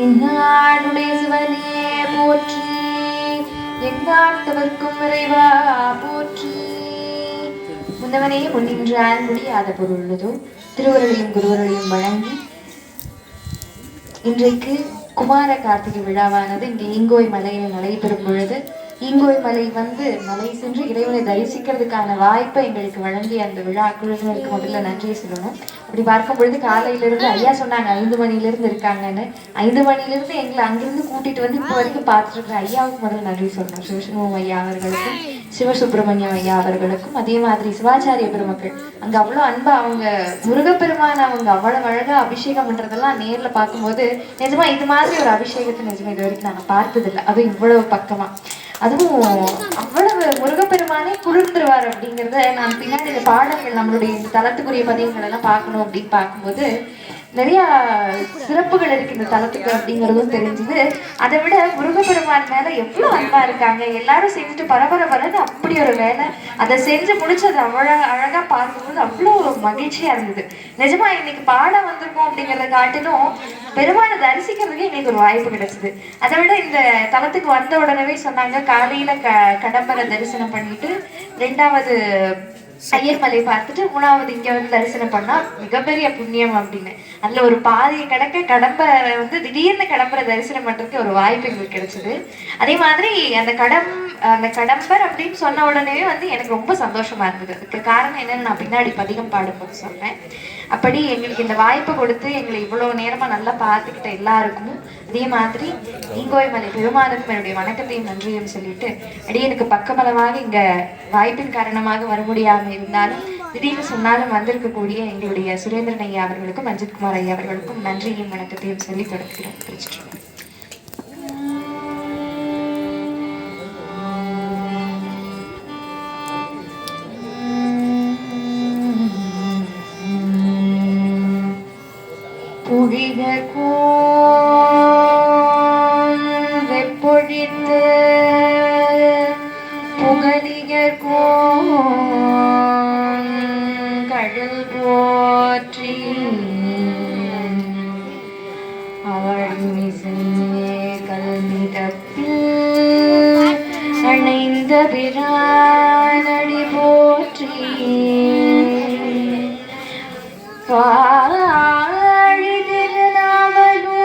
என்னாடுடைய சிவனே போற்றி. எந்நாட்டவர்க்கும் இறைவா போற்றி. முன்னவனே முன்னின்று முடியாத ஆத பொருளுதோ திருவருளையும் குருவருளையும் வழங்கி இன்றைக்கு குமார கார்த்திகை விழாவானது இங்கே இங்கோய் மலையில் நடைபெறும் பொழுது ஈங்கோய் மலை வந்து மலை சென்று இறைவனை தரிசிக்கிறதுக்கான வாய்ப்பை எங்களுக்கு வழங்கிய அந்த விழா குழுவினருக்கு முதல்ல நன்றியை சொல்லணும். அப்படி பார்க்கும் பொழுது காலையிலிருந்து ஐயா சொன்னாங்க ஐந்து மணிலிருந்து இருக்காங்கன்னு. ஐந்து மணிலிருந்து எங்களை அங்கிருந்து கூட்டிட்டு வந்து இப்போ வரைக்கும் பார்த்துட்டு ஐயாவுக்கு முதல்ல நன்றி சொல்லணும். சிவசண்முகம் ஐயா அவர்களுக்கும் சிவசுப்பிரமணியம் ஐயா அவர்களுக்கும் அதே மாதிரி சிவாச்சாரிய பெருமக்கள். அங்க அவ்வளவு அன்பா அவங்க முருகப்பெருமான அவங்க அவ்வளவு அழகா அபிஷேகம் பண்றதெல்லாம் நேர்ல பார்க்கும்போது நிஜமா இது மாதிரி ஒரு அபிஷேகத்தை நிஜமா இது வரைக்கும் நாங்க பார்த்ததில்லை. அதுவும் இவ்வளவு பக்கமா. அதுவும் அவ்வளவு முருகப்பெருமானே குளிர்ந்துருவார் அப்படிங்கிறத நான் பின்னாடி இந்த பாடல்கள் நம்மளுடைய இந்த தலத்துக்குரிய பதிவுகள் எல்லாம் பார்க்கணும் அப்படின்னு பார்க்கும்போது நிறைய சிறப்புகள் இருக்கு இந்த தலத்துக்கு அப்படிங்கிறதும் தெரிஞ்சுது. அதை விட முருகப்பெருமான் மேல எவ்வளவு அன்பா இருக்காங்க. எல்லாரும் செஞ்சுட்டு பரபர பரன்னு அப்படி ஒரு வேலை. அதை செஞ்சு முடிச்சது அவ்வளோ அழகா பார்க்கும்போது அவ்வளோ மகிழ்ச்சியா இருந்தது. நிஜமா இன்னைக்கு பாட வந்திருக்கோம் அப்படிங்கிறத காட்டிலும் பெருமானை தரிசிக்கிறதுக்கு எங்களுக்கு ஒரு வாய்ப்பு கிடைச்சது. அதை விட இந்த தளத்துக்கு வந்த உடனே சொன்னாங்க காலையில க கடம்பரை தரிசனம் பண்ணிட்டு ரெண்டாவது ஐயர்மலை பார்த்துட்டு மூணாவது இங்க வந்து தரிசனம் பண்ணா மிகப்பெரிய புண்ணியம் அப்படின்னு. அதுல ஒரு பாதியை கிடக்க கடம்பரை வந்து திடீர்னு கடம்பரை தரிசனம் பண்றதுக்கு ஒரு வாய்ப்பு எங்களுக்கு கிடைச்சது. அதே மாதிரி அந்த கடம் அந்த கடம்பர் அப்படின்னு சொன்ன உடனே வந்து எனக்கு ரொம்ப சந்தோஷமா இருந்தது. அதுக்கு காரணம் என்னன்னு நான் பின்னாடி பதிகம் பாடும்போது சொன்னேன். அப்படி எங்களுக்கு இந்த வாய்ப்பை கொடுத்து எங்களை இவ்வளவு நேரமா நல்லா பார்த்துக்கிட்ட எல்லாருக்கும் அதே மாதிரி நீங்கோய் மலை பெருமானுக்கும் என்னுடைய வணக்கத்தையும் நன்றியும் சொல்லிட்டு எனக்கு பக்கபலமாக இங்க வாய்ப்பின் காரணமாக வர முடியாமல் இருந்தாலும் திடீர்னு சொன்னாலும் வந்திருக்கக்கூடிய எங்களுடைய சுரேந்திரன் ஐயா அவர்களுக்கும் மஞ்சித் குமார் ஐயா அவர்களுக்கும் நன்றியும் வணக்கத்தையும் சொல்லி தொடர்கிறோம் திருச்சிட்டு புவிகர் அணைந்த பிரானடி போற்றி வாழி திருநாவலூர்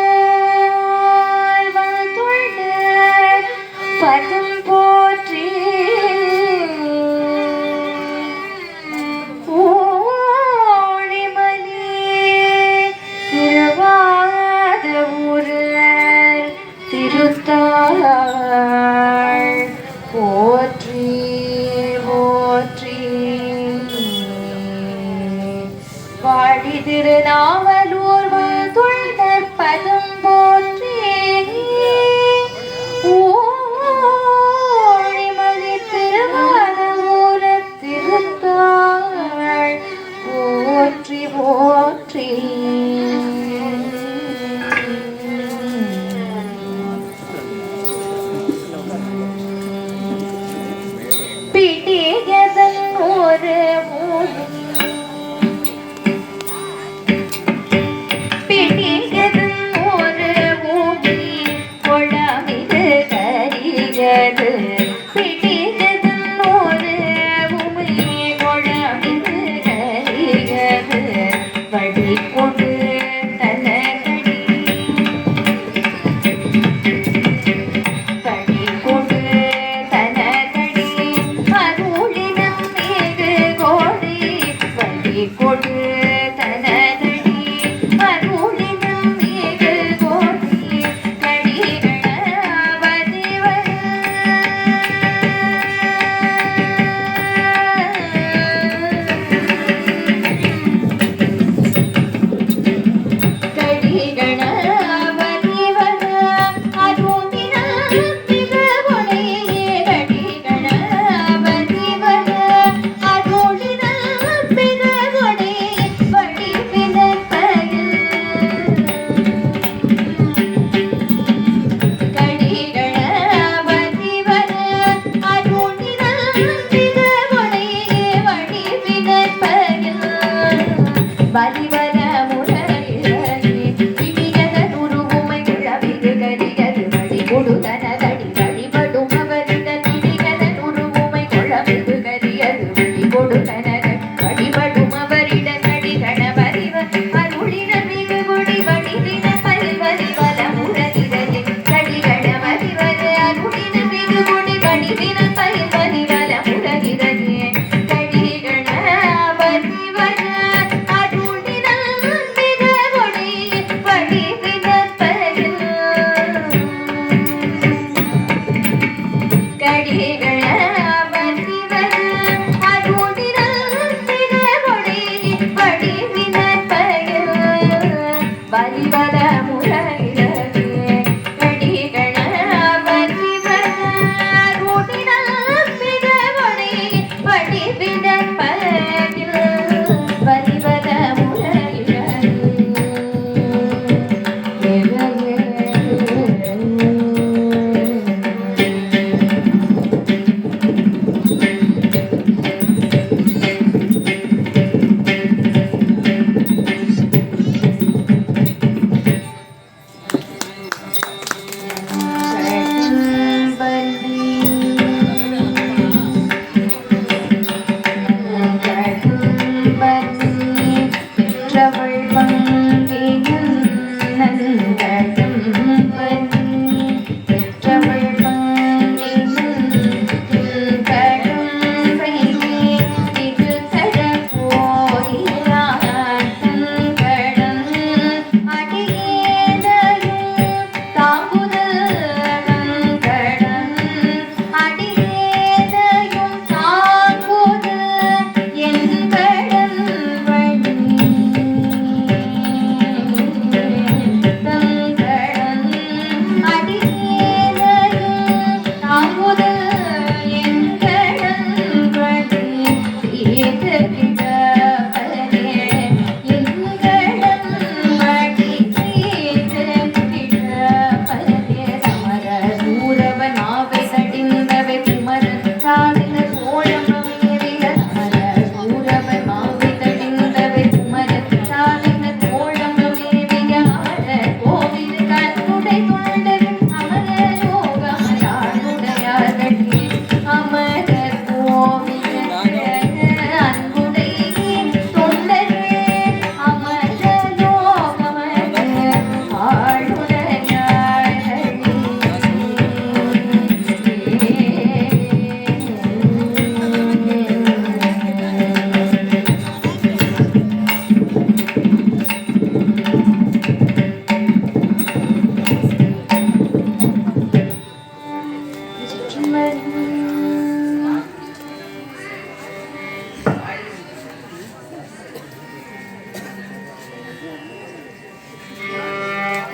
ಮಿಡು ದರದಡಿ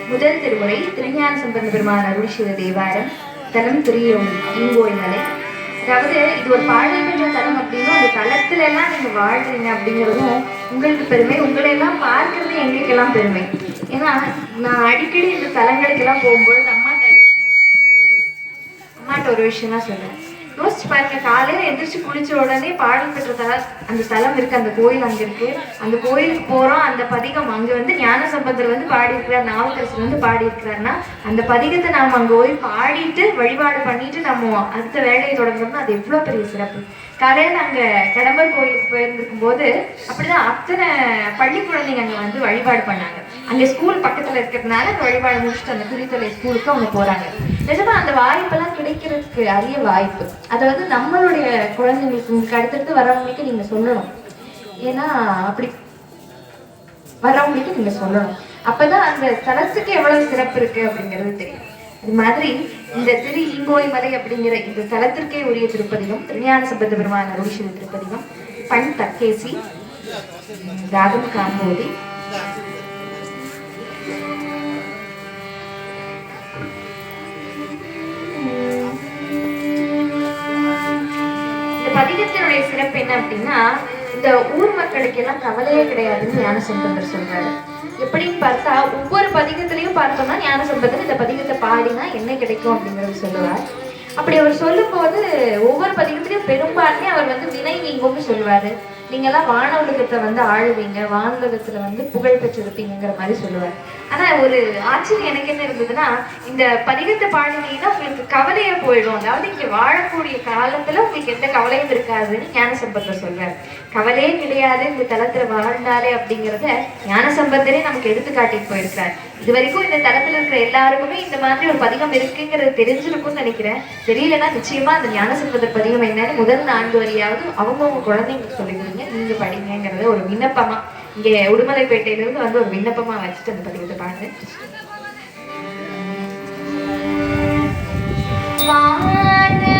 முதல் திருமுறை திருஞான சம்பந்த பெருமான அருள்சிவ தேவாரம் தலம் துரியும் இங்கோய் மலை அதாவது இது ஒரு பாடல்கின்ற தலம் அப்படின்னா அந்த தளத்துல எல்லாம் நீங்க வாழ்றீங்க அப்படிங்கிறதும் உங்களுக்கு பெருமை. உங்களை எல்லாம் பார்க்கறது எங்களுக்கெல்லாம் பெருமை. ஏன்னா நான் அடிக்கடி இந்த தலங்களுக்கெல்லாம் போகும்போது நம்ம அம்மாட்ட ஒரு விஷயம்லாம் சொல்லுவேன். யோசிச்சு பாருங்க காலையில எந்திரிச்சு குளிச்ச உடனே பாடல் பெற்ற தல அந்த தலம் இருக்கு அந்த கோயில் அங்க இருக்கு. அந்த கோயிலுக்கு போறோம் அந்த பதிகம் அங்க வந்து ஞான சம்பந்தர் வந்து பாடியிருக்கிறார் நாவுக்கரசர் வந்து பாடியிருக்கிறாருன்னா அந்த பதிகத்தை நாம அங்க போய் பாடிட்டு வழிபாடு பண்ணிட்டு நம்ம அடுத்த வேலையை தொடங்குறோம்னா அது எவ்வளவு பெரிய சிறப்பு. கடையில் நாங்கள் கிடம்பர் கோயிலுக்கு போயிருந்திருக்கும் போது அப்படிதான் அத்தனை பள்ளி குழந்தைங்க அங்கே வந்து வழிபாடு பண்ணாங்க. அங்கே ஸ்கூல் பக்கத்தில் இருக்கிறதுனால அந்த வழிபாடு முடிச்சுட்டு அந்த குறித்தொலை ஸ்கூலுக்கு அவங்க போகிறாங்க நிஜமா அந்த வாய்ப்பெல்லாம் கிடைக்கிறதுக்கு அரிய வாய்ப்பு. அதை வந்து நம்மளுடைய குழந்தைங்களுக்கு உங்களுக்கு அடுத்தடுத்து வரவங்களுக்கு நீங்கள் சொல்லணும். ஏன்னா அப்படி வரவங்களுக்கு நீங்கள் சொல்லணும். அப்பதான் அந்த தலத்துக்கு எவ்வளவு சிறப்பு இருக்குது அப்படிங்கிறது தெரியும். அது மாதிரி இந்த திரு இங்கோய் மலை அப்படிங்கிற இந்த தலத்திற்கே உரிய திருப்பதிகம் திருஞான சம்பந்த பெருமான அருள்சிவ திருப்பதிகம் பண் தக்கேசி ராகம் காம்போதி இந்த பதிகத்தினுடைய சிறப்பு என்ன அப்படின்னா இந்த ஊர் மக்களுக்கு எல்லாம் கவலையே கிடையாதுன்னு ஞானசம்பந்தர் சொல்றாரு. எப்படின்னு பார்த்தா ஒவ்வொரு பதிகத்திலையும் பார்த்தோம்னா ஞானசம்பந்தர் இந்த பதிகத்தை பாடினா என்ன கிடைக்கும் அப்படிங்கறது சொல்லுவார். அப்படி அவர் சொல்லும்போது ஒவ்வொரு பதிகத்திலையும் பெரும்பான்மை அவர் வந்து வினை நீங்கும்னு சொல்லுவாரு. நீங்கள்லாம் வான உலகத்தை வந்து ஆளுவீங்க வானுலகத்துல வந்து புகழ் பெற்றிருப்பீங்கிற மாதிரி சொல்லுவார். ஆனா ஒரு ஆச்சரியம் எனக்கு என்ன இருந்ததுன்னா இந்த பதிகத்தை பாடினீங்கன்னா உங்களுக்கு கவலையே போயிடும். அதாவது இங்க வாழக்கூடிய காலத்துல உங்களுக்கு எந்த கவலையும் இருக்காதுன்னு ஞானசம்பந்தர் சொல்றார். கவலையே கிடையாது இந்த தளத்தில் வாழ்ந்தாலே அப்படிங்கிறத ஞானசம்பந்தரே நமக்கு எடுத்து காட்டிட்டு போயிருக்கார் இது வரைக்கும் இந்த தளத்தில் இருக்கிற எல்லாருக்குமே இந்த மாதிரி ஒரு பதிகம் இருக்குங்கிறது தெரிஞ்சிருக்கும்னு நினைக்கிறேன். தெரியலன்னா நிச்சயமா அந்த ஞானசம்பந்தர் பதிகம் என்னன்னு முதல் நான்கு வரியாவது அவங்கவுங்க குழந்தைங்களுக்கு சொல்லி கொடுங்க. அப்படிங்கிறது ஒரு விண்ணப்பமா. இங்கே உடுமலைப்பேட்டையிலிருந்து வந்து ஒரு விண்ணப்பமா வச்சுட்டு அந்த பதிவு பாடுறேன் வான